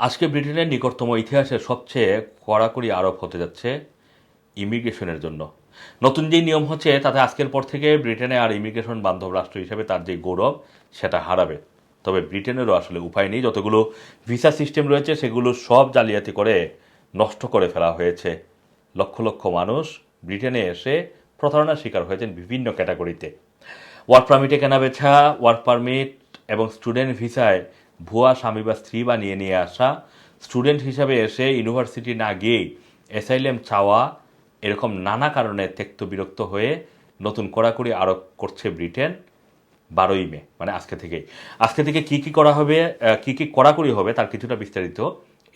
আজকে ব্রিটেনের নিকটতম ইতিহাসে সবচেয়ে কড়াকড়ি আরোপ হতে যাচ্ছে ইমিগ্রেশনের জন্য। নতুন যে নিয়ম হচ্ছে, তাতে আজকের পর থেকে ব্রিটেনে আর ইমিগ্রেশন বান্ধব রাষ্ট্র হিসেবে তার যে গৌরব, সেটা হারাবে। তবে ব্রিটেনেরও আসলে উপায় নেই। যতগুলো ভিসা সিস্টেম রয়েছে, সেগুলো সব জালিয়াতি করে নষ্ট করে ফেলা হয়েছে। লক্ষ লক্ষ মানুষ ব্রিটেনে এসে প্রতারণার শিকার হয়েছেন বিভিন্ন ক্যাটাগরিতে। ওয়ার্ক পারমিটে কেনা বেচা ওয়ার্ক পারমিট এবং স্টুডেন্ট ভিসায় ভুয়া স্বামী বা স্ত্রী বানিয়ে নিয়ে আসা, স্টুডেন্ট হিসাবে এসে ইউনিভার্সিটি না গিয়েই অ্যাসাইলেম চাওয়া, এরকম নানা কারণে তেক্ত বিরক্ত হয়ে নতুন কড়াকড়ি আরোপ করছে ব্রিটেন বারোই মে মানে আজকে থেকেই। আজকে থেকে কি কি করা হবে কি কি কড়াকড়ি হবে তার কিছুটা বিস্তারিত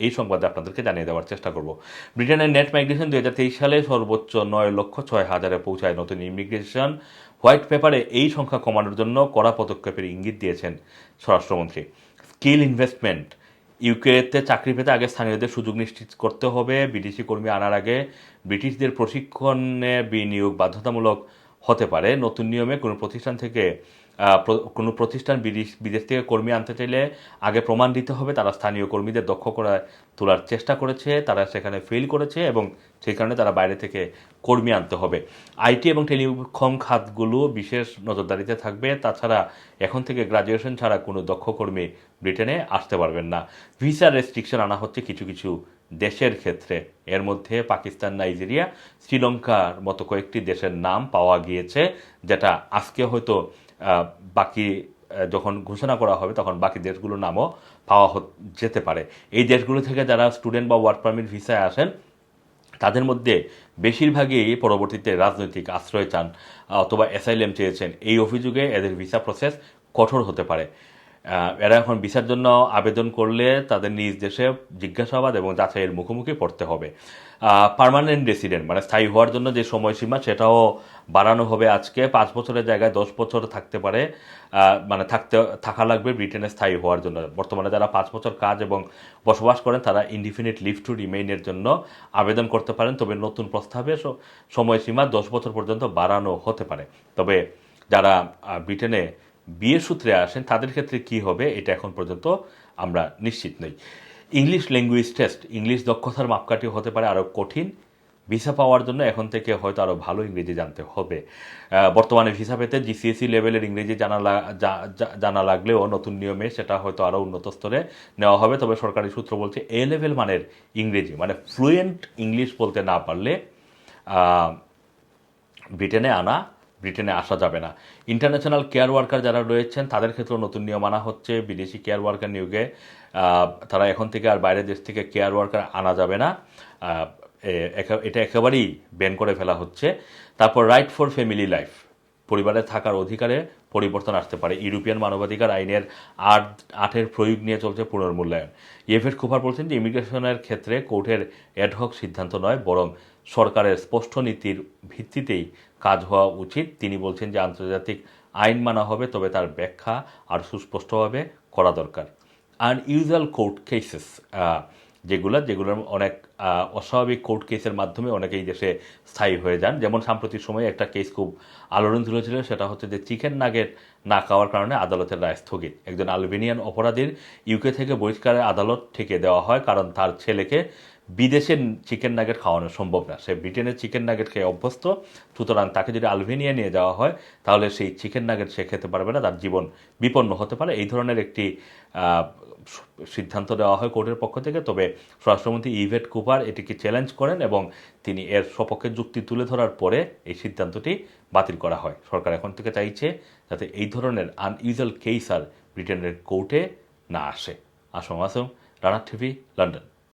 এই সংবাদে আপনাদেরকে জানিয়ে দেওয়ার চেষ্টা করব। ব্রিটেনের নেট মাইগ্রেশন দু হাজার তেইশ সালে সর্বোচ্চ নয় লক্ষ ছয় হাজারে পৌঁছায় নতুন ইমিগ্রেশন। হোয়াইট পেপারে এই সংখ্যা কমানোর জন্য কড়া পদক্ষেপের ইঙ্গিত দিয়েছেন স্বরাষ্ট্রমন্ত্রী। Skill investment. ইউকেতে চাকরি পেতে আগে স্থানীয়দের সুযোগ নিশ্চিত করতে হবে। বিদেশি কর্মী আনার আগে ব্রিটিশদের প্রশিক্ষণে বিনিয়োগ বাধ্যতামূলক হতে পারে। নতুন নিয়মে কোনো প্রতিষ্ঠান থেকে কোনো প্রতিষ্ঠান বিদেশ বিদেশ থেকে কর্মী আনতে চাইলে আগে প্রমাণ দিতে হবে, তারা স্থানীয় কর্মীদের দক্ষ করে তোলার চেষ্টা করেছে, তারা সেখানে ফেল করেছে এবং সেই কারণে তারা বাইরে থেকে কর্মী আনতে হবে। আইটি এবং টেলিকম খাতগুলো বিশেষ নজরদারিতে থাকবে, তাছাড়া এখন থেকে গ্রাজুয়েশন ছাড়া কোনো দক্ষ কর্মী ব্রিটেনে আসতে পারবেন না। ভিসা রেস্ট্রিকশন আনা হচ্ছে কিছু কিছু দেশের ক্ষেত্রে। এর মধ্যে পাকিস্তান, নাইজেরিয়া, শ্রীলঙ্কার মতো কয়েকটি দেশের নাম পাওয়া গিয়েছে, যেটা আজকে হয়তো বাকি যখন ঘোষণা করা হবে, তখন বাকি দেশগুলোর নামও পাওয়া যেতে পারে। এই দেশগুলো থেকে যারা স্টুডেন্ট বা ওয়ার্ক পারমিট ভিসায় আসেন, তাদের মধ্যে বেশিরভাগই পরবর্তীতে রাজনৈতিক আশ্রয় চান অথবা অ্যাসাইলেম চেয়েছেন। এই অভিযোগে এদের ভিসা প্রসেস কঠোর হতে পারে। এরা এখন ভিসার জন্য আবেদন করলে তাদের নিজ দেশে জিজ্ঞাসাবাদ এবং যাচাইয়ের মুখোমুখি পড়তে হবে। পার্মানেন্ট রেসিডেন্ট মানে স্থায়ী হওয়ার জন্য যে সময়সীমা, সেটাও বাড়ানো হবে আজকে। পাঁচ বছরের জায়গায় দশ বছর থাকতে পারে। মানে থাকতে, থাকা লাগবে ব্রিটেনে স্থায়ী হওয়ার জন্য। বর্তমানে যারা পাঁচ বছর কাজ এবং বসবাস করেন, তারা ইনডিফিনিট লিভ টু রিমেইনের জন্য আবেদন করতে পারেন। তবে নতুন প্রস্তাবে সময়সীমা দশ বছর পর্যন্ত বাড়ানো হতে পারে। তবে যারা ব্রিটেনে বিয়ের সূত্রে আসেন, তাদের ক্ষেত্রে কি হবে এটা এখন পর্যন্ত আমরা নিশ্চিত নই। ইংলিশ ল্যাঙ্গুয়েজ টেস্ট ইংলিশ দক্ষতার মাপকাঠি হতে পারে আরও কঠিন। ভিসা পাওয়ার জন্য এখন থেকে হয়তো আরও ভালো ইংরেজি জানতে হবে। বর্তমানে ভিসা পেতে জিসিএসি লেভেলের ইংরেজি জানা জানা লাগলেও নতুন নিয়মে সেটা হয়তো আরও উন্নত স্তরে নেওয়া হবে। তবে সরকারি সূত্র বলছে এ লেভেল মানের ইংরেজি মানে ফ্লুয়েন্ট ইংলিশ বলতে না পারলে ব্রিটেনে আনা ব্রিটেনে আসা যাবে না। ইন্টারন্যাশনাল কেয়ার ওয়ার্কার যারা রয়েছেন, তাদের ক্ষেত্রেও নতুন নিয়ম আনা হচ্ছে। বিদেশি কেয়ার ওয়ার্কার নিয়োগে তারা এখন থেকে আর বাইরের দেশ থেকে কেয়ার ওয়ার্কার আনা যাবে না। এটা একেবারেই ব্যান করে ফেলা হচ্ছে। তারপর রাইট ফর ফ্যামিলি লাইফ পরিবারে থাকার অধিকারে পরিবর্তন আসতে পারে। ইউরোপিয়ান মানবাধিকার আইনের আট, আটের প্রয়োগ নিয়ে চলছে পুনর্মূল্যায়ন। ইএফএস কুফার বলছেন যে ইমিগ্রেশনের ক্ষেত্রে কোর্টের অ্যাডহক সিদ্ধান্ত নয়, বরং সরকারের স্পষ্ট নীতির ভিত্তিতেই কাজ হওয়া উচিত। তিনি বলছেন যে আন্তর্জাতিক আইন মানা হবে, তবে তার ব্যাখ্যা আর সুস্পষ্টভাবে করা দরকার। আনইউজুয়াল কোর্ট কেসেস যেগুলো যেগুলোর অনেক অস্বাভাবিক কোর্ট কেসের মাধ্যমে অনেকেই দেশে স্থায়ী হয়ে যান। যেমন সাম্প্রতিক সময়ে একটা কেস খুব আলোড়ন তুলেছিল সেটা হচ্ছে যে চিকেন নাগেট না খাওয়ার কারণে আদালতের রায় স্থগিত। একজন আলবেনিয়ান অপরাধীর ইউকে থেকে বহিষ্কারের আদালত থেকে দেওয়া হয়, কারণ তার ছেলেকে বিদেশের চিকেন নাগেট খাওয়ানো সম্ভব না। সে ব্রিটেনের চিকেন নাগেট খেয়ে অভ্যস্ত। সুতরাং তাকে যদি আলভেনিয়া নিয়ে যাওয়া হয়, তাহলে সেই চিকেন নাগেট সে খেতে পারবে না, তার জীবন বিপন্ন হতে পারে। এই ধরনের একটি সিদ্ধান্ত দেওয়া হয় কোর্টের পক্ষ থেকে। তবে স্বরাষ্ট্রমন্ত্রী ইভেট কুপার এটিকে চ্যালেঞ্জ করেন এবং তিনি এর সপক্ষে যুক্তি তুলে ধরার পরে এই সিদ্ধান্তটি বাতিল করা হয়। সরকার এখন থেকে চাইছে যাতে এই ধরনের আনইউজুয়াল কেস আর ব্রিটেনের কোর্টে না আসে। Assam Assam Rana TV, London.